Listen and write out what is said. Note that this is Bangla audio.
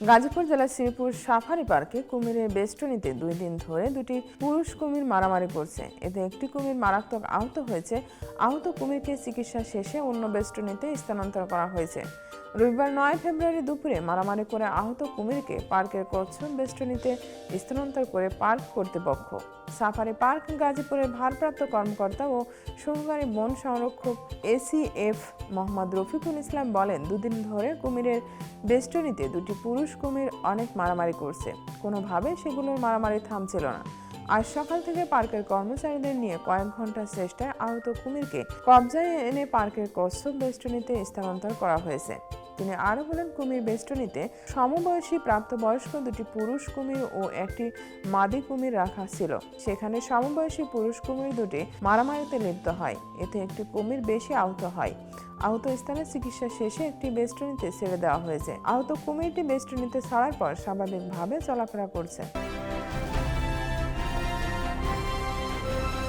গাজীপুর জেলার শ্রীপুর সাফারি পার্কে কুমিরের বেষ্টনীতে দুই দিন ধরে দুটি পুরুষ কুমির মারামারি করছে। এতে একটি কুমির মারাত্মক আহত হয়েছে। আহত কুমিরকে চিকিৎসা শেষে অন্য বেষ্টনীতে স্থানান্তর করা হয়েছে। রবিবার নয় ফেব্রুয়ারি দুপুরে মারামারি করে আহত কুমিরকে পার্কের কচ্ছপ বেষ্টনীতে স্থানান্তর করে পার্ক কর্তৃপক্ষ। সাফারি পার্ক গাজীপুরের ভারপ্রাপ্ত কর্মকর্তা ও সহকারী বন সংরক্ষক এসিএফ মোহাম্মদ রফিকুল ইসলাম বলেন, দুদিন ধরে কুমিরের বেষ্টনীতে দুটি পুরুষ কুমির অনেক মারামারি করছে। কোনোভাবে সেগুলোর মারামারি থামছিল না। আজ সকাল থেকে পার্কের কর্মচারীদের নিয়ে কয়েক ঘণ্টার চেষ্টায় আহত কুমিরকে কবজায় এনে পার্কের কচ্ছপ বেষ্টনীতে স্থানান্তর করা হয়েছে। তিনি আরও বলেন কুমির বেষ্টনীতে সমবয়সী প্রাপ্তবয়স্ক দুটি পুরুষ কুমির ও একটি মাদি কুমির রাখা ছিল। সেখানে সমবয়সী পুরুষ কুমির দুটি মারামারিতে লিপ্ত হয়। এতে একটি কুমির বেশি আহত হয়। আহত স্থানে চিকিৎসা শেষে একটি বেষ্টনীতে ছেড়ে দেওয়া হয়েছে। আহত কুমিরটি বেষ্টনীতে ছাড়ার পর স্বাভাবিকভাবে চলাফেরা করছে।